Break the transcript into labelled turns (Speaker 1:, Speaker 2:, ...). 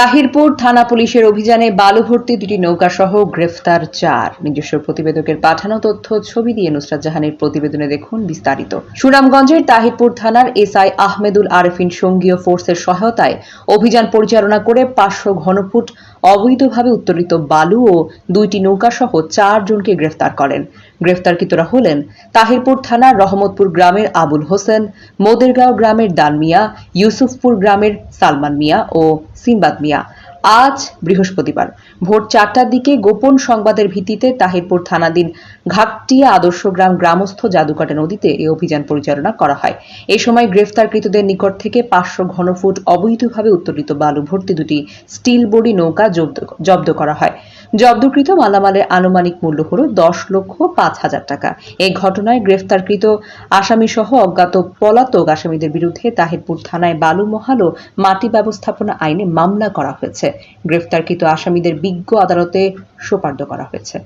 Speaker 1: তাহিরপুর থানা পুলিশের অভিযানে বালু ভর্তি দুটি নৌকা সহ গ্রেফতার চার। নিজস্ব প্রতিবেদকের পাঠানো তথ্য, ছবি দিয়ে নুসরাত জাহানের প্রতিবেদনে দেখুন বিস্তারিত। সুনামগঞ্জের তাহিরপুর থানার এসআই আহমেদুল আরেফিন সঙ্গীয় ফোর্সের সহায়তায় অভিযান পরিচালনা করে পাঁচশো ঘনফুট অবৈধভাবে উত্তোলিত বালু ও দুইটি নৌকা সহ চারজনকে গ্রেফতার করেন। গ্রেফতারকৃতরা হলেন তাহিরপুর থানার রহমতপুর গ্রামের আবুল হোসেন, মোদেরগাঁও গ্রামের দান মিয়া ইউসুফপুর গ্রামের সালমান মিয়া ও সিম্বাদ মিয়া আজ বৃহস্পতিবার। ভোর চারটার দিকে গোপন সংবাদের ভিত্তিতে তাহিরপুর থানাধীন ঘাটটিয়া আদর্শ গ্রাম গ্রামস্থ জাদুকাটা নদীতে এই অভিযান পরিচালনা করা হয়। এই সময় গ্রেফতারকৃতদের নিকট থেকে পাঁচশো ঘনফুট অবৈধভাবে উত্তোলিত বালু ভর্তি দুটি স্টিল বডি নৌকা জব্দ করা হয়। জব্দকৃত মালামালের আনুমানিক মূল্য হল দশ লক্ষ পাঁচ হাজার টাকা। এই ঘটনায় গ্রেফতারকৃত আসামি সহ অজ্ঞাত পলাতক আসামিদের বিরুদ্ধে তাহিরপুর থানায় বালু মহাল ও মাটি ব্যবস্থাপনা আইনে মামলা করা হয়েছে। গ্রেফতারকৃত আসামিদের বিজ্ঞ আদালতে সোপার্দ করা হয়েছে।